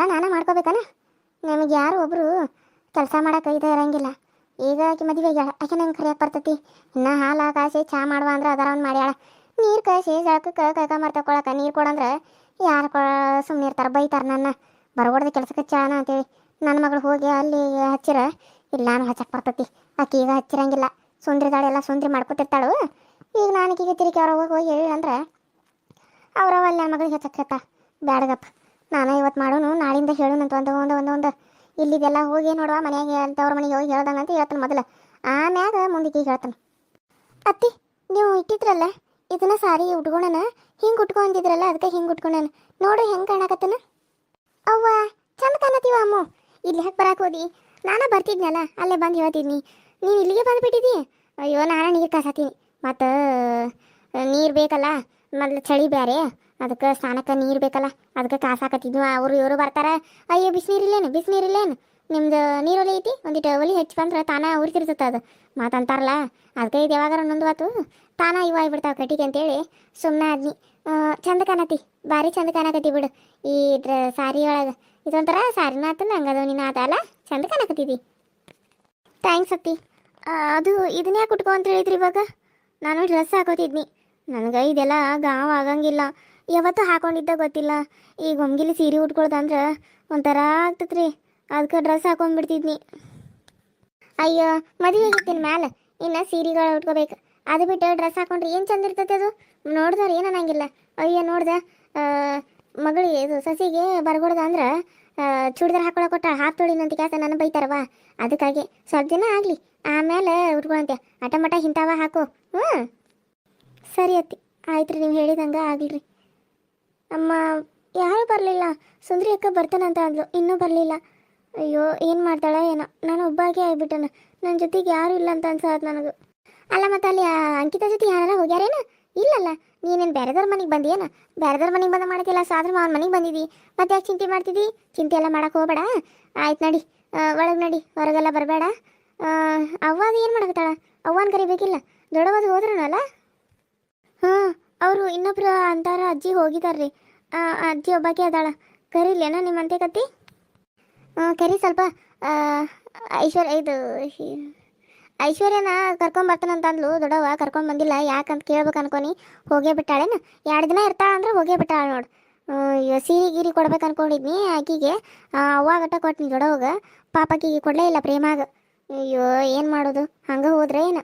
ಎಲ್ಲ ನಾನೇ ಮಾಡ್ಕೋಬೇಕನ? ನಮಗೆ ಯಾರು ಒಬ್ಬರು ಕೆಲಸ ಮಾಡಕ್ಕೆ ಇದು ಇರಂಗಿಲ್ಲ. ಈಗ ಆಕೆ ಮದುವೆ ಆಕೆ ನಂಗೆ ಕರಿಯಕ್ಕೆ ಬರ್ತೈತಿ. ಇನ್ನು ಹಾಲು, ಕಾಸಿ, ಚಾ ಮಾಡುವ ಅಂದ್ರೆ ಅದರ ಒಂದು ಮಾಡ್ಯಾಳ. ನೀರು ಕಾಸಿ, ಜಳಕಕ್ಕೆ ಕೈಕ ಮಾರ್ ತಗೊಳಕ ನೀರು ಕೊಡಂದ್ರೆ ಯಾರು ಕೊ ಸುಮ್ಮನೆ ಇರ್ತಾರೆ, ಬೈತಾರೆ ನನ್ನ. ಬರಗೊಡ್ದು ಕೆಲಸಕ್ಕೆ ಚಾನ ಅಂತೇಳಿ. ನನ್ನ ಮಗಳು ಹೋಗಿ ಅಲ್ಲಿ ಹಚ್ಚಿರ ಇಲ್ಲ ನಾನು ಹಚ್ಚಕ್ಕೆ ಬರ್ತೈತಿ. ಆಕೆ ಈಗ ಹಚ್ಚಿರಂಗಿಲ್ಲ. ಸುಂದ್ರಿದಾಳೆ ಎಲ್ಲ ಸುಂದ್ರಿ ಮಾಡ್ಕೊತಿರ್ತಾಳು ಈಗ ನಾನು ಈಗ ತಿರುಗಿ ಅವ್ರ ಹೋಗಿ ಹೋಗಿ ಹೇಳಿ ಅಂದ್ರೆ ಅವರವ ಅಲ್ಲಿ ನನ್ನ ಮಗಳಿಗೆ ಹಚ್ಚಕ್ಕೆ ಬ್ಯಾಡಗಪ್ಪ. ನಾನು ಇವತ್ತು ಮಾಡೋನು, ನಾಳಿಂದ ಹೇಳೋಣಂತ ಒಂದು ಒಂದು ಒಂದು ಒಂದು. ಇಲ್ಲಿದೆಲ್ಲ ಹೋಗಿ ನೋಡುವ, ಮನೆಯಾಗೆ ಅಂತವ್ರ ಮನೆಗೆ ಹೋಗಿ ಹೇಳ್ದಂಗೆ ಅಂತ ಹೇಳ್ತಾನೆ ಮೊದಲು. ಆಮ್ಯಾಗ ಮುಂದಕ್ಕೆ ಹೇಳ್ತಾನೆ. ಅತ್ತಿ, ನೀವು ಇಟ್ಟಿದ್ರಲ್ಲ, ಇದನ್ನ ಸಾರಿ ಉಟ್ಕೊಳನ ಹಿಂಗೆ ಉಟ್ಕೊಂಡಿದ್ರಲ್ಲ ಅದಕ್ಕೆ ಹಿಂಗೆ ಉಟ್ಕೊಳನ ನೋಡು ಹೆಂಗೆ ಕಾಣಕತ್ತನ? ಅವ್ವ, ಚಂದ ಕಾಣತೀವ ಅಮ್ಮು. ಇಲ್ಲಿ ಹೆಂಗೆ ಬರಕ್ಕೆ ಹೋದಿ? ನಾನು ಬರ್ತಿದ್ನಲ್ಲ, ಅಲ್ಲೇ ಬಂದು ಹೇಳ್ತಿದ್ನಿ. ನೀನು ಇಲ್ಲಿಗೆ ಬಂದುಬಿಟ್ಟಿದ್ದಿ ಅಯ್ಯೋ, ನಾನು ನೀರು ಕಾಸತ್ತೀನಿ ಮತ್ತು, ನೀರು ಬೇಕಲ್ಲ ಮೊದಲು ಚಳಿ ಬೇರೆ ಅದಕ್ಕೆ ಸ್ನಾನಕ್ಕೆ ನೀರು ಬೇಕಲ್ಲ, ಅದಕ್ಕೆ ಕಾಸಾಕತ್ತಿದ್ವು ಅವರು ಇವರು ಬರ್ತಾರೆ. ಅಯ್ಯೋ, ಬಿಸಿನೀರಿಲ್ಲೇನು ಬಿಸಿನೀರಿಲ್ಲೇನು? ನಿಮ್ದು ನೀರು ಒಲಿ ಐತಿ? ಒಂದಿಟ್ಟು ಒಲಿ ಹೆಚ್ಚು ಬಂದ್ರೆ ತಾನ ಉರಿತಿರ್ತದೆ ಅದು. ಮಾತಂತಾರಲ್ಲ ಅದಕ್ಕೆ ಇದು ಯಾವಾಗಾರ ನೊಂದುವಾತು ತಾನ ಇವ ಆಗ್ಬಿಡ್ತಾವೆ ಕಟ್ಟಿಗೆ ಅಂತೇಳಿ ಸುಮ್ಮನೆ ಆದ್ನಿ. ಚಂದ ಕಾಣತಿ, ಭಾರಿ ಚಂದ ಕಾಣಕತ್ತಿ ಬಿಡು. ಈ ಸಾರಿ ಒಳಗೆ. ಇದೊಂಥರ ಸಾರಿನ ಆತು ನಂಗದು ನಿನ್ನ ಆತ ಅಲ್ಲ, ಚಂದ ಕಾಣಕತ್ತಿದ್ದಿ ಥ್ಯಾಂಕ್ಸ್ ಅತ್ತಿ. ಅದು ಇದನ್ನೇ ಯಾಕೆ ಉಟ್ಕೊ ಅಂತ ಹೇಳಿದ್ರಿ ಇವಾಗ? ನಾನು ಡ್ರೆಸ್ ಹಾಕೋತಿದ್ನಿ. ನನಗೆ ಇದೆಲ್ಲ ಗಾವ್ ಆಗಂಗಿಲ್ಲ. ಯಾವತ್ತೂ ಹಾಕೊಂಡಿದ್ದ ಗೊತ್ತಿಲ್ಲ. ಈಗ ಒಮ್ಗಿಲಿ ಸೀರೆ ಉಟ್ಕೊಳ್ದಂದ್ರೆ ಒಂಥರ ಆಗ್ತತ್ರಿ. ಅದಕ್ಕೆ ಡ್ರೆಸ್ ಹಾಕೊಂಡ್ಬಿಡ್ತಿದ್ನಿ ಅಯ್ಯೋ, ಮದುವೆ ಆಗಿರ್ತೀನಿ ಮ್ಯಾಲೆ ಇನ್ನು ಸೀರೆಗಳು ಉಟ್ಕೋಬೇಕು. ಅದು ಬಿಟ್ಟು ಡ್ರೆಸ್ ಹಾಕೊಂಡ್ರೆ ಏನು ಚಂದ ಇರ್ತೈತೆ ಅದು? ನೋಡಿದವ್ರು ಏನು ಅನ್ನಂಗಿಲ್ಲ. ಅಯ್ಯೋ, ನೋಡ್ದೆ ಮಗಳಿಗೆ ಇದು ಸಸಿಗೆ ಬರ್ಗೊಡ್ದ ಅಂದ್ರೆ ಚೂಡಿದಾರ ಹಾಕೊಳಕ್ ಕೊಟ್ಟ ಹಾಪ್ ತೊಳಿನಂತ ಕೆಲಸ ನನ್ನ ಬೈತಾರವ ಅದಕ್ಕಾಗಿ ಸ್ವಲ್ಪ ದಿನ ಆಗಲಿ ಆಮೇಲೆ ಉಟ್ಕೊಳಂತೆ. ಅಟಮಟ ಹಿಂತಾವ ಹಾಕು. ಹ್ಞೂ ಸರಿ ಅತ್ತಿ ಆಯ್ತು ರೀ ನೀವು ಹೇಳಿದಂಗೆ ಆಗ್ಲಿ. ಅಮ್ಮ, ಯಾರು ಬರಲಿಲ್ಲ. ಸುಂದರಿ ಅಕ್ಕ ಬರ್ತಾನಂತ ಅಂದ್ಲು. ಇನ್ನೂ ಬರಲಿಲ್ಲ. ಅಯ್ಯೋ, ಏನು ಮಾಡ್ತಾಳೆ ಏನೋ. ನಾನು ಒಬ್ಬಾಗೆ ಆಗಿಬಿಟ್ಟನ. ನನ್ನ ಜೊತೆಗೆ ಯಾರು ಇಲ್ಲ ಅಂತ ಅನ್ಸತ್ ನನಗೆ. ಅಲ್ಲ, ಮತ್ತೆ ಅಲ್ಲಿ ಅಂಕಿತ ಜೊತೆ ಯಾರಲ್ಲ ಹೋಗ್ಯಾರೇನ? ಇಲ್ಲಲ್ಲ. ನೀನೇನು ಬೇರೆದವ್ರ ಮನೆಗೆ ಬಂದಿಯೇನ? ಬೇರೆದವ್ರ ಮನೆಗೆ ಬಂದ ಮಾಡಕ್ಕಿಲ್ಲ ಸಾದ್ರ ಮಾವನ ಮನೆಗೆ ಬಂದಿದ್ದಿ ಮತ್ತೆ ಯಾಕೆ ಚಿಂತೆ ಮಾಡ್ತಿದ್ದಿ ಚಿಂತೆ ಎಲ್ಲ ಮಾಡಕ್ಕೆ ಹೋಗಬೇಡ. ಆಯ್ತು ನಡಿ. ಒಳಗೆ ನಡಿ. ಹೊರಗೆಲ್ಲ ಬರಬೇಡ. ಅವ್ವ ಅದು ಏನು ಮಾಡಕತ್ತಾಳ? ಅವ್ವನ ಕರಿಬೇಕಿಲ್ಲ. ದೊಡ್ಡವದು ಹೋದ್ರನಲ್ಲ? ಹಾಂ, ಅವರು ಇನ್ನೊಬ್ರು ಅಂತಾರ ಅಜ್ಜಿ ಹೋಗಿದಾರ್ರಿ. ಅಜ್ಜಿ ಒಬ್ಬಾಕೆ ಅದಾಳ. ಕರೀಲೇನ ನಿಮ್ಮಂತೆ ಕತ್ತಿ? ಹಾಂ ಕರಿ ಸ್ವಲ್ಪ ಐಶ್ವರ್ಯ ಇದು ಐಶ್ವರ್ಯನ ಕರ್ಕೊಂಬರ್ತಾನಂತ ಅಂದ್ಲು. ದೊಡ್ಡವ ಕರ್ಕೊಂಬಂದಿಲ್ಲ ಯಾಕಂತ ಕೇಳ್ಬೇಕು ಅನ್ಕೊನಿ. ಹೋಗೇ ಬಿಟ್ಟಾಳೇನ? ಎರಡು ದಿನ ಇರ್ತಾಳ ಅಂದ್ರೆ ಹೋಗೇ ಬಿಟ್ಟಾಳ ನೋಡು. ಸೀರೆ ಗೀರಿ ಕೊಡ್ಬೇಕು ಅನ್ಕೊಂಡಿದ್ನಿ ಆಕಿಗೆ. ಅವಾಗಟ ಕೊಟ್ನಿ ದೊಡ್ಡವಾಗ. ಪಾಪಕ್ಕಿಗೆ ಕೊಡಲೇ ಇಲ್ಲ ಪ್ರೇಮಾಗ. ಅಯ್ಯೋ, ಏನು ಮಾಡೋದು? ಹಂಗೆ ಹೋದ್ರೆ ಏನು?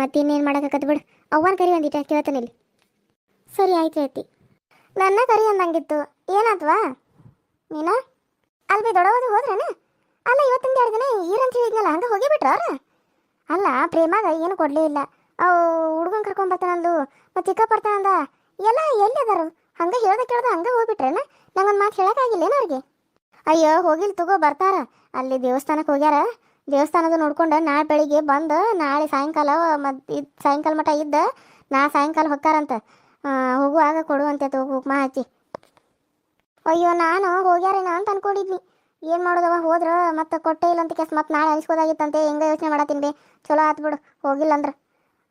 ಮತ್ತಿನ್ನೇನು ಮಾಡೋಕತ್ ಬಿಡು. ಅವ್ವನ ಕರಿ ಒಂದಿಟ್ಟ ಕೇಳ್ತಾನೆ ಇಲ್ಲಿ. ಸರಿ, ಆಯ್ತು ಐತಿ ನನ್ನ ಕರಿ ಅಂದಂಗಿತ್ತು. ಏನಾತ್ವಾ? ನೀನ ಅಲ್ಲಿ ದೊಡವದು ಹೋದ್ರೇನ? ಅಲ್ಲ, ಇವತ್ತಿಂದ ಎರಡು ದಿನ ಈರಂತ ಹೇಳಿದ್ನಲ್ಲ, ಹಂಗೆ ಹೋಗಿ ಬಿಟ್ರ ಅಲ್ಲ, ಪ್ರೇಮಾಗ ಏನು ಕೊಡಲೇ ಇಲ್ಲ. ಅವು ಹುಡುಗನ್ ಕರ್ಕೊಂಡ್ ಬರ್ತಾನಂದು ಮತ್ತೆ ಚಿಕ್ಕಪ್ಪ ಬರ್ತಾನಂದ, ಎಲ್ಲ ಎಲ್ಲಿ ಅದಾರು? ಹಂಗೆ ಹೇಳ್ದ ಕೇಳ್ದ ಹಂಗೆ ಹೋಗ್ಬಿಟ್ರೇನ? ನಂಗೊಂದು ಮಾತು ಹೇಳೋಕ್ಕಾಗಿಲ್ಲೇನ ಅವ್ರಿಗೆ? ಅಯ್ಯೋ, ಹೋಗಿಲ್ ತಗೋ, ಬರ್ತಾರ. ಅಲ್ಲಿ ದೇವಸ್ಥಾನಕ್ಕೆ ಹೋಗ್ಯಾರ. ದೇವಸ್ಥಾನದ ನೋಡ್ಕೊಂಡು ನಾಳೆ ಬೆಳಿಗ್ಗೆ ಬಂದು, ನಾಳೆ ಸಾಯಂಕಾಲ ಮತ್ತು ಇದ್ ಸಾಯಂಕಾಲ ಮಠ ಇದ್ದ, ನಾ ಸಾಯಂಕಾಲ ಹೊಕ್ಕಾರಂತ. ಹೋಗುವಾಗ ಕೊಡುವಂತೆ ತಗೋ ಉಪ್ಮಾ ಹಚ್ಚಿ ಅಯ್ಯೋ, ನಾನು ಹೋಗ್ಯಾರೇನ ಅಂತ ಅನ್ಕೊಂಡಿದ್ನಿ. ಏನು ಮಾಡೋದವ, ಹೋದ್ರ ಮತ್ತೆ ಕೊಟ್ಟೆ ಇಲ್ಲ ಅಂತ ಕೆಸ್, ಮತ್ತೆ ನಾಳೆ ಅನಿಸ್ಕೋದಾಗಿತ್ತಂತೆ ಹೆಂಗೆ ಯೋಚನೆ ಮಾಡತ್ತೀನಿ ಬೇ. ಚಲೋ ಆತ್ ಬಿಡು, ಹೋಗಿಲ್ಲ ಅಂದ್ರೆ.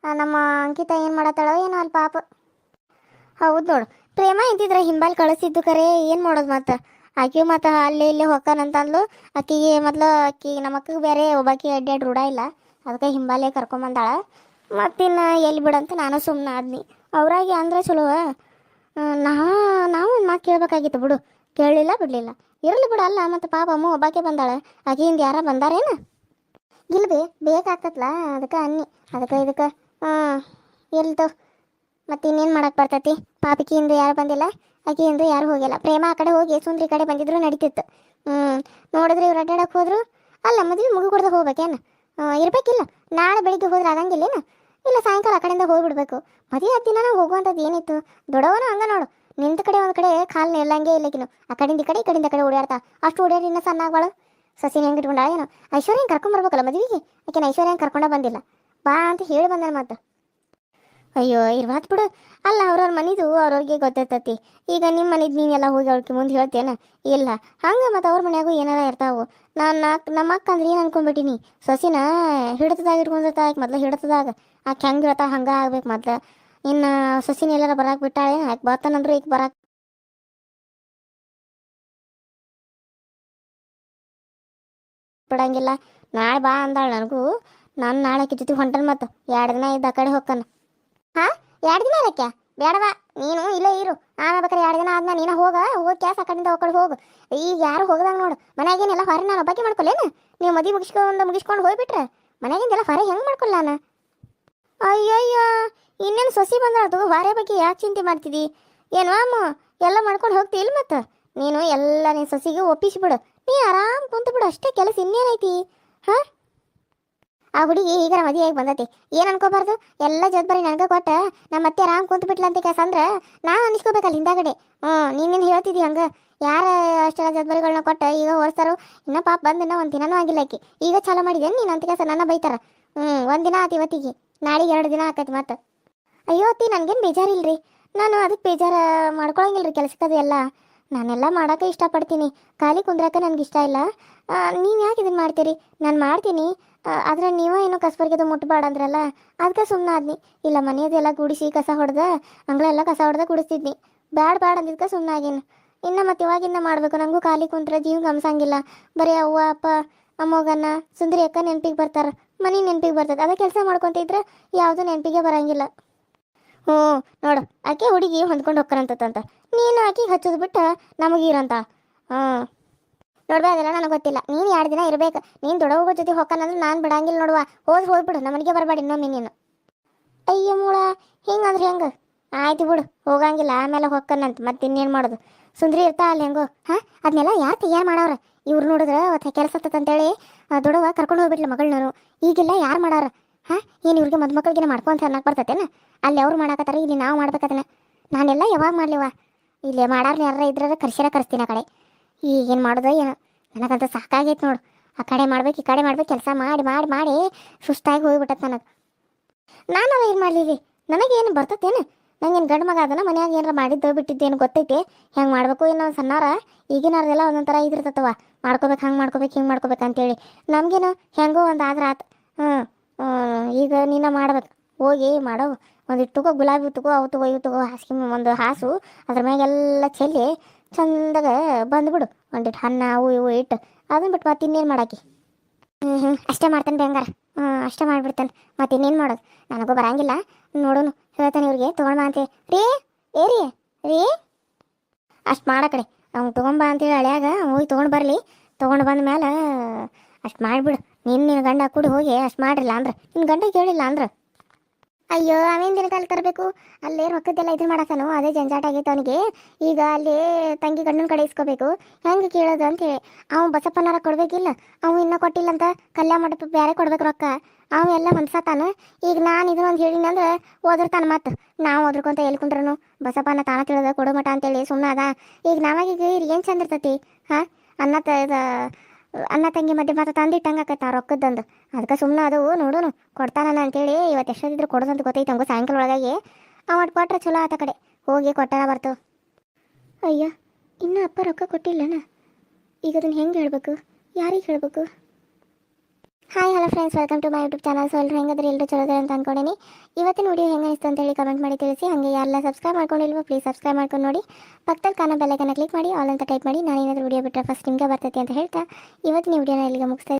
ನಮ್ಮ ಅಂಕಿತ ಏನು ಮಾಡತ್ತಾಳೋ ಏನೋ ಅಲ್ಲಿ ಪಾಪ. ಹೌದು ನೋಡು, ಪ್ರೇಮ ಇದ್ದಿದ್ರೆ ಹಿಂಬಾಲ್ ಕಳಿಸಿದ್ದು ಕರೆ, ಏನು ಮಾಡೋದು ಮತ್ತೆ? ಆಕೆ ಮತ್ತೆ ಅಲ್ಲಿ ಇಲ್ಲಿ ಹೊಕ್ಕನಂತಂದ್ಲು ಆಕಿಗೆ ಮೊದಲು ಆಕಿ ನಮ್ಮ ಅಕ್ಕಗೆ ಬೇರೆ ಒಬ್ಬಾಕಿ ಅಡ್ಡಾಡಿ ರೂಢ ಇಲ್ಲ, ಅದಕ್ಕೆ ಹಿಂಬಾಲೆ ಕರ್ಕೊಂಬಂದಾಳ. ಮತ್ತಿನ್ನು ಎಲ್ಲಿ ಬಿಡಂತ ನಾನು ಸುಮ್ಮನೆ ಆದ್ನಿ. ಅವ್ರಾಗೆ ಅಂದ್ರೆ ಚಲೋ ನಾ ನಾವು ಒಂದು ಮಾತು ಕೇಳಬೇಕಾಗಿತ್ತು ಬಿಡು. ಕೇಳಲಿಲ್ಲ ಬಿಡಲಿಲ್ಲ. ಇರಲಿ ಬಿಡು, ಅಲ್ಲ, ಮತ್ತು ಪಾಪ ಅಮ್ಮ ಒಬ್ಬಾಕೆ ಬಂದಾಳೆ. ಆಕೆಯಿಂದ ಯಾರ ಬಂದಾರೇನ? ಇಲ್ಬಿ ಬೇಕಾಗ್ತತ್ಲ? ಅದಕ್ಕೆ ಅನ್ನಿ. ಅದಕ್ಕೆ ಇದಕ್ಕೆ ಹಾಂ ಎಲ್ತು ಮತ್ತೆ ಇನ್ನೇನು ಮಾಡಕ್ಕೆ ಬರ್ತೈತಿ? ಪಾಪಿಕಿಯಿಂದ ಯಾರು ಬಂದಿಲ್ಲ ಆಕೆಯಿಂದ ಯಾರು ಹೋಗಿಲ್ಲ. ಪ್ರೇಮ ಆ ಕಡೆ ಹೋಗಿ ಸುಂದ್ರಿ ಕಡೆ ಬಂದಿದ್ರು ನಡೀತಿತ್ತು. ಹ್ಞೂ ನೋಡಿದ್ರೆ ಇವ್ರು ಅಡ್ಡಾಡಕ್ಕೆ ಹೋದ್ರು. ಅಲ್ಲ, ಮದುವೆ ಮುಗಿ ಕೊಡ್ದು ಹೋಗ್ಬೇಕೇನು ಇರಬೇಕಿಲ್ಲ. ನಾಳೆ ಬೆಳಿಗ್ಗೆ ಹೋದ್ರೆ ಆಗಂಗಿಲ್ಲೇನು? ಇಲ್ಲ, ಸಾಯಂಕಾಲ ಆ ಕಡೆಯಿಂದ ಹೋಗ್ಬಿಡ್ಬೇಕು. ಮದುವೆ ಹತ್ತು ದಿನ ಹೋಗುವಂಥದ್ದು ಏನಿತ್ತು? ದೊಡ್ಡವನು ಹಂಗ ನೋಡು. ನಿಂತ ಕಡೆ ಒಂದು ಕಡೆ ಕಾಲು ನಿಲ್ಲಂಗೆ ಇಲ್ಲಕಿನು ಆ ಕಡೆಯಿಂದ ಈ ಕಡೆ, ಈ ಕಡೆಯಿಂದ ಕಡೆ ಓಡಾಡ್ತಾ. ಅಷ್ಟು ಓಡಾಡಿ ಇನ್ನೂ ಸಣ್ಣ ಆಗ್ಬಾಳು ಸಸಿನ ಹೆಂಗೆ ಇಟ್ಕೊಂಡ ಏನೋ. ಹೆಂಗೆ ಕರ್ಕೊಂಬರ್ಬೇಕಲ್ಲ ಮದುವೆಗೆ? ಆಕೆನ ಐಶ್ವರ್ಯ ಹೆಂಗೆ ಕರ್ಕೊಂಡ ಬಂದಿಲ್ಲ. ಬಾ ಅಂತ ಹೇಳಿ ಬಂದ ಮತ್ತೆ ಅಯ್ಯೋ, ಇರ್ವಾತ್ ಬಿಡು. ಅಲ್ಲ, ಅವ್ರವ್ರ ಮನಿದು ಅವ್ರವ್ರಿಗೆ ಗೊತ್ತಿರ್ತತಿ. ಈಗ ನಿಮ್ಮ ಮನಿದ್ ನೀನೆಲ್ಲ ಹೋಗಿ ಅವ್ರಿಗೆ ಮುಂದೆ ಹೇಳ್ತೇನ? ಇಲ್ಲ. ಹಂಗೆ ಮತ್ತು ಅವ್ರ ಮನ್ಯಾಗೂ ಏನಾರ ಇರ್ತಾವು. ನಾನು ನಮ್ಮ ಅಕ್ಕ ಅಂದ್ರೆ ಏನು ಅನ್ಕೊಂಡ್ಬಿಟ್ಟಿನಿ. ಸೊಸಿನ ಹಿಡಿತದಾಗ ಇಟ್ಕೊಂಡಿರ್ತಾ ಆಕೆ ಮೊದ್ಲು ಹಿಡಿತದಾಗ. ಆಕೆ ಹೆಂಗೆ ಇರ್ತಾಳ ಹಂಗೆ ಆಗ್ಬೇಕು ಮೊದ್ಲು. ಇನ್ನು ಸಸಿನ ಎಲ್ಲಾರ ಬರಾಕ್ ಬಿಟ್ಟಾಳೆ, ಆಕೆ ಬರ್ತಾನಂದ್ರೆ ಈಗ ಬರಕ್ಕೆ ಬಿಡಂಗಿಲ್ಲ, ನಾಳೆ ಬಾ ಅಂದಾಳ ನನಗೂ. ನಾನು ನಾಳೆ ಆಕಿ ಜೊತೆ ಹೊಂಟನ್ ಮತ್ತು ಎರಡು ದಿನ ಇದ್ದ ಆ ಕಡೆ ಹೋಗ್ತಾನೆ. ಹಾಂ, ಎರಡು ದಿನ ಅದಕ್ಕೆ ಬೇಡವಾ ನೀನು ಇಲ್ಲೇ ಇರು. ಆಮೇಲೆ ಬೇಕಾರೆ ಎರಡು ದಿನ ಆದ್ಮೇಲೆ ನೀನು ಹೋಗ, ಹೋಗಿ ಕ್ಯಾಸ್ ಆ ಕಡೆಯಿಂದ ಹೋಗ್ಕೊಂಡು ಹೋಗು. ಈಗ ಯಾರು ಹೋಗದಾಗ ನೋಡು. ಮನ್ಯಾಗೇನೆಲ್ಲ ಹೊರ ನಾನು ಒಬ್ಬಾಕಿ ಮಾಡ್ಕೊಳ್ಳೇನು ನೀವು ಮದಿ ಮುಗಿಸ್ಕೊಂಡು ಮುಗಿಸ್ಕೊಂಡು ಹೋಗ್ಬಿಟ್ರೆ? ಮನ್ಯಾಗಿಂದೆಲ್ಲ ಹೊರ ಹೆಂಗೆ ಮಾಡ್ಕೊಲ್ಲ ನಾನು? ಅಯ್ಯಯ್ಯ, ಇನ್ನೇನು ಸೊಸಿ ಬಂದಳದು ವಾರೆ ಬಗ್ಗೆ ಯಾಕೆ ಚಿಂತೆ ಮಾಡ್ತಿದ್ದಿ ಏನು ಅಮ್ಮ, ಎಲ್ಲ ಮಾಡ್ಕೊಂಡು ಹೋಗ್ತಿ ಇಲ್ಲ ಮತ್ತೆ? ನೀನು ಎಲ್ಲ ನಿನ್ನ ಸೊಸಿಗೆ ಒಪ್ಪಿಸಿಬಿಡು ನೀ ಆರಾಮ್ ಕುಂತು ಬಿಡು, ಅಷ್ಟೇ ಕೆಲಸ ಇನ್ನೇನೈತಿ? ಹಾಂ? ಆ ಹುಡುಗಿ ಈಗ ಮದುವೆಯಾಗಿ ಬಂದತಿ. ಏನು ಅನ್ಕೋಬಾರ್ದು? ಎಲ್ಲ ಜವಾಬ್ದಾರಿ ನನಗೆ ಕೊಟ್ಟ. ನಮ್ಮ ಮತ್ತೆ ಆರಾಮ್ ಕುಂತು ಬಿಟ್ಲಂತ ಕೆಲಸ ನಾನು ಅನಿಸ್ಕೋಬೇಕಲ್ಲ ಹಿಂದಾಗಡೆ. ಹ್ಞೂ ನೀನೇನು ಹೇಳ್ತಿದ್ದಿ ಹಂಗೆ? ಯಾರ ಅಷ್ಟೆಲ್ಲ ಜವಾಬ್ದಾರಿಗಳನ್ನ ಕೊಟ್ಟ? ಈಗ ಹೊರ್ಸಾರು ಇನ್ನ ಪಾಪ ಬಂದಿನ ಒಂದು ದಿನನೂ ಆಗಿಲ್ಲ ಆಕಿ. ಈಗ ಚಾಲೂ ಮಾಡಿದ್ದೇನೆ ನೀನು? ಅಂತ ಕೆಲಸ ನನ್ನ ಬೈತಾರ. ಹ್ಞೂ ಒಂದಿನ ದಿನ ಆತು ಇವತ್ತಿಗೆ. ನಾಳೆಗೆ ಎರಡು ದಿನ ಆಕೈತಿ ಮತ್ತೆ. ಅಯ್ಯೋ ಅತ್ತಿ, ನನಗೇನು ಬೇಜಾರಿಲ್ರಿ? ನಾನು ಅದಕ್ಕೆ ಬೇಜಾರ ಮಾಡ್ಕೊಳಂಗಿಲ್ರಿ ಕೆಲಸಕ್ಕದು ಎಲ್ಲ. ನಾನೆಲ್ಲ ಮಾಡೋಕೆ ಇಷ್ಟಪಡ್ತೀನಿ. ಖಾಲಿ ಕುಂದ್ರಕ್ಕೆ ನನಗೆ ಇಷ್ಟ ಇಲ್ಲ. ನೀವು ಯಾಕೆ ಇದನ್ನು ಮಾಡ್ತೀರಿ? ನಾನು ಮಾಡ್ತೀನಿ. ಆದರೆ ನೀವೇ ಏನೋ ಕಸಬರ್ಗೆದು ಮುಟ್ಬೇಡ ಅಂದ್ರಲ್ಲ ಅದಕ್ಕೆ ಸುಮ್ಮನೆ ಆದ್ನಿ. ಇಲ್ಲ ಮನೆಯದೆಲ್ಲ ಗುಡಿಸಿ ಕಸ ಹೊಡೆದ ಅಂಗಳೆಲ್ಲ ಕಸ ಹೊಡೆದ ಗುಡಿಸ್ತಿದ್ನಿ. ಬ್ಯಾಡ ಬ್ಯಾಡ ಅಂದಿದ್ಕೆ ಸುಮ್ಮನೆ ಆಗೇನು. ಇನ್ನು ಮತ್ತೆ ಇವಾಗಿಂದ ಮಾಡಬೇಕು. ನನಗೂ ಖಾಲಿ ಕುಂತ್ರೆ ಜೀವ ಗಮಸಂಗಿಲ್ಲ. ಬರೀ ಅವ್ವ, ಅಪ್ಪ, ಅಮ್ಮಗನ್ನ, ಸುಂದರಿ ಅಕ್ಕ ನೆನಪಿಗೆ ಬರ್ತಾರೆ. ಮನೆ ನೆನಪಿಗೆ ಬರ್ತದೆ. ಅದೇ ಕೆಲಸ ಮಾಡ್ಕೊಂತಿದ್ರೆ ಯಾವುದು ನೆನಪಿಗೆ ಬರಂಗಿಲ್ಲ. ಹ್ಞೂ, ನೋಡು, ಆಕೆ ಹುಡುಗಿ ಹೊಂದ್ಕೊಂಡು ಹೋಗ್ಕರಂತಂತ. ನೀನು ಆಕೆ ಹಚ್ಚೋದು ಬಿಟ್ಟು ನಮಗೆ ಇರಂತ. ಹ್ಞೂ. ನೋಡ್ಬೇ, ಅದೆಲ್ಲ ನನಗೆ ಗೊತ್ತಿಲ್ಲ. ನೀನು ಎರಡು ದಿನ ಇರಬೇಕು. ನೀನು ದೊಡ್ಡವ್ರ ಜೊತೆ ಹೋಗ್ಕನಂದ್ರೆ ನಾನು ಬಿಡಂಗಿಲ್ಲ ನೋಡುವ. ಹೋದ್ ಹೋಗ್ಬಿಡು ನಮಗೆ ಬರಬೇಡಿ ಇನ್ನೊಮ್ಮೆ ನೀನು. ಅಯ್ಯ ಮೂಳ, ಹಿಂಗಂದ್ರೆ ಹೆಂಗೆ? ಆಯ್ತು ಬಿಡು, ಹೋಗಂಗಿಲ್ಲ. ಆಮೇಲೆ ಹೊಕ್ಕನಂತ ಮತ್ತೆ ಇನ್ನೇನು ಮಾಡೋದು? ಸುಂದ್ರಿ ಇರ್ತಾ ಅಲ್ಲಿ ಹೆಂಗೋ? ಹಾಂ? ಅದನ್ನೆಲ್ಲ ಯಾರು ತಯಾರು ಮಾಡವ್ರೆ? ಇವ್ರು ನೋಡಿದ್ರೆ ಅವತ್ತು ಕೆಲಸ ಅಂತೇಳಿ ದೊಡ್ಡವ ಕರ್ಕೊಂಡು ಹೋಗ್ಬಿಟ್ಲ ಮಗಳನ್ನೂ. ಈಗಿಲ್ಲ ಯಾರು ಮಾಡಾರ? ಹಾಂ, ಏನು ಇವ್ರಿಗೆ ಮದುಮಕ್ಳಿಗೆ ಮಾಡ್ಕೊಂತ ಅನ್ನಕ್ಕೆ ಬರ್ತೈತೇನ? ಅಲ್ಲಿ ಅವ್ರು ಮಾಡಾಕತ್ತಾರ, ಇಲ್ಲಿ ನಾವು ಮಾಡ್ಬೇಕದನ್ನ ನಾನೆಲ್ಲ ಯಾವಾಗ ಮಾಡ್ಲಿವ ಇಲ್ಲಿ ಮಾಡಾರ್ನ ಯಾರ ಇದ್ರ ಕರ್ಸಿರ ಕರ್ಸ್ತೀನಿ ಆ ಕಡೆ. ಈಗೇನು ಮಾಡೋದು ಏನೋ. ನನಗಂತ ಸಾಕಾಗೈತೆ ನೋಡು. ಆ ಕಡೆ ಮಾಡ್ಬೇಕು, ಈ ಕಡೆ ಮಾಡ್ಬೇಕು, ಕೆಲಸ ಮಾಡಿ ಮಾಡಿ ಮಾಡಿ ಸುಸ್ತಾಗಿ ಹೋಗ್ಬಿಟ್ಟತ್ ನನಗೆ. ನಾನು ಏನು ಮಾಡಲಿ ನನಗೇನು ಬರ್ತತೇನು? ನಂಗೇನು ಗಂಡು ಮಗ ಅದನ್ನ ಮನ್ಯಾಗ ಏನಾರ ಮಾಡಿದ್ದು ಬಿಟ್ಟಿದ್ದೇನು ಗೊತ್ತೈತಿ? ಹೆಂಗೆ ಮಾಡ್ಬೇಕು ಏನೋ ಸಣ್ಣಾರ? ಈಗಿನವ್ರದೆಲ್ಲ ಒಂದೊಂದು ಥರ ಇದಿರ್ತತವ ಮಾಡ್ಕೋಬೇಕು, ಹಂಗೆ ಮಾಡ್ಕೋಬೇಕು, ಹಿಂಗೆ ಮಾಡ್ಕೋಬೇಕು ಅಂತೇಳಿ. ನಮಗೇನು ಹೆಂಗೋ ಒಂದು ಆದ್ರೆ ಆತು. ಹ್ಞೂ ಈಗ ನೀನು ಮಾಡ್ಬೇಕು. ಹೋಗಿ ಮಾಡೋ. ಒಂದು ಇಟ್ಟುಕೋ ಗುಲಾಬಿ ತಗೋ, ಅವು ತಗೋ, ಇವು ತಗೋ ಒಂದು ಹಾಸು, ಅದ್ರ ಮ್ಯಾಗೆಲ್ಲ ಚೆಲ್ಲಿ ಚಂದಾಗ ಬಂದ್ಬಿಡು. ಒಂದಿಟ್ಟು ಹಣ್ಣ, ಅವು ಇವು ಇಟ್ಟು ಅದನ್ನ ಬಿಟ್ಟು ಮತ್ತೆ ಇನ್ನೇನು ಮಾಡಾಕಿ? ಹ್ಞೂ ಹ್ಞೂ ಅಷ್ಟೇ ಮಾಡ್ತೇನೆ ಬೆಂಗಾರ. ಅಷ್ಟೇ ಮಾಡಿಬಿಡ್ತಾನೆ. ಮತ್ತೆ ಇನ್ನೇನು ಮಾಡೋದು? ನನಗೂ ಬರಂಗಿಲ್ಲ. ನೋಡೋನು, ಹೇಳ್ತಾನೆ ಇವ್ರಿಗೆ, ತೊಗೊಂಡ್ಬಾ ಅಂತ ರೀ ಏ ರೀ. ರೀ ಅಷ್ಟು ಮಾಡ ಕಡೆ. ಅವ್ನು ತೊಗೊಂಬ ಅಂತೇಳಿ ಹಳ್ಯಾಗ ಹೋಗಿ ತೊಗೊಂಡು ಬರಲಿ. ತೊಗೊಂಡು ಬಂದ ಮೇಲೆ ಅಷ್ಟು ಮಾಡಿಬಿಡು. ನಿನ್ನ ನಿನ್ನ ಗಂಡ ಕೂಡ ಹೋಗಿ ಅಷ್ಟು ಮಾಡಿರಲ್ಲ ಅಂದ್ರೆ? ನಿನ್ನ ಗಂಡ ಕೇಳಿಲ್ಲ ಅಂದ್ರೆ? ಅಯ್ಯೋ, ಅವೇನು ದಿನಕಾಲ ತರಬೇಕು? ಅಲ್ಲೇ ರೊಕ್ಕದ್ದೆಲ್ಲ ಇದು ಮಾಡಕನು, ಅದೇ ಜಂಜಾಟ ಆಗೈತೆ ಅವನಿಗೆ. ಈಗ ಅಲ್ಲಿ ತಂಗಿ ಗಂಡನ ಕಡೆ ಇಸ್ಕೋಬೇಕು. ಹೆಂಗೆ ಕೇಳೋದು ಅಂತೇಳಿ ಅವ್ ಬಸಪ್ಪನಾರ ಕೊಡ್ಬೇಕಿಲ್ಲ. ಅವ ಇನ್ನೂ ಕೊಟ್ಟಿಲ್ಲ ಅಂತ ಕಲ್ಯಾಣ ಮಂಟಪ ಬೇರೆ ಕೊಡ್ಬೇಕು ರೊಕ್ಕ. ಅವ ಎಲ್ಲ ಹೊಂದ್ಸತಾನ ಈಗ ನಾನು ಇದನ್ನೊಂದು ಹೇಳಿನಿ ಅಂದ್ರೆ ಓದಿರ್ತಾನ ಮತ್ತು ನಾವು ಓದ್ರಕೊಂತ ಎಲ್ಲಿ ಕುಂದ್ರನು? ಬಸಪ್ಪನ ತಾನ ತಿಳಿದ ಕೊಡೋ ಮಠ ಅಂತೇಳಿ ಸುಮ್ಮನೆ ಅದ. ಈಗ ನಾವಾಗ ಈಗ ಏನು ಚಂದ ಇರ್ತೈತಿ? ಹಾಂ? ಅನ್ನ ತ ಇದ ಅನ್ನ ತಂಗಿ ಮಧ್ಯ ಮಾತ್ರ ತಂದಿಟ್ಟಂಗೆ ಆಕೈತೆ ಆ ರೊಕ್ಕದಂದು. ಅದಕ್ಕೆ ಸುಮ್ಮನೆ ಅದು ನೋಡೋನು ಕೊಡ್ತಾನ ಅಂತೇಳಿ ಇವತ್ತು ಎಷ್ಟೊತ್ತಿದ್ರು ಕೊಡೋದಂತ ಗೊತ್ತೈತೆ ಹಂಗು ಸಾಯಂಕಾಲ ಒಳಗಾಗಿ. ಅವ ಅಟ್ ಕೊಟ್ರೆ ಚಲೋ ಆತ ಕಡೆ, ಹೋಗಿ ಕೊಟ್ಟಾರ ಬರ್ತು. ಅಯ್ಯ, ಇನ್ನೂ ಅಪ್ಪ ರೊಕ್ಕ ಕೊಟ್ಟಿಲ್ಲನ? ಈಗ ಅದನ್ನು ಹೆಂಗೆ ಹೇಳ್ಬೇಕು? ಯಾರಿಗೆ ಹೇಳಬೇಕು? Hi hello friends welcome to my YouTube channel so ಎಲ್ಲರೂ ಹೆಂಗಾದ್ರೆ? ಎಲ್ಲರೂ ಚಲೋ ಇದ್ದಾರೆ ಅಂತ ಅನ್ಕೊಂಡಿನಿ. ಇವತ್ತಿನ ವಿಡಿಯೋ ಹೆಂಗೆ ಅನಿಸ್ತು ಅಂತೇಳಿ ಕಮೆಂಟ್ ಮಾಡಿ ತಿಳಿಸಿ. ಹಾಗೆ ಯಾರೆಲ್ಲ ಸಬ್ಸ್ಕ್ರೈಬ್ ಮಾಡ್ಕೊಂಡಿಲ್ವೋ ಪ್ಲೀಸ್ ಸಬ್ಸ್ಕ್ರೈಬ್ ಮಾಡ್ಕೊಂಡು ನೋಡಿ. ಪಕ್ಕದಲ್ಲಿ ಕಾನ ಬೆಲ್ಲೈಕನ್ನ ಕ್ಲಿಕ್ ಮಾಡಿ. ಆಲ್ ಅಂತ ಟೈಪ್ ಮಾಡಿ. ನಾನು ಏನಾದರೂ ವಿಡಿಯೋ ಬಿಟ್ಟರೆ ಫಸ್ಟ್ ನಿಮಗೆ ಬರ್ತೈತಿ ಅಂತ ಹೇಳ್ತಾ. ಇವತ್ತಿನ ವೀಡಿಯೋನ ಇಲ್ಲಿಗೆ ಮುಗಿಸ್ತಾ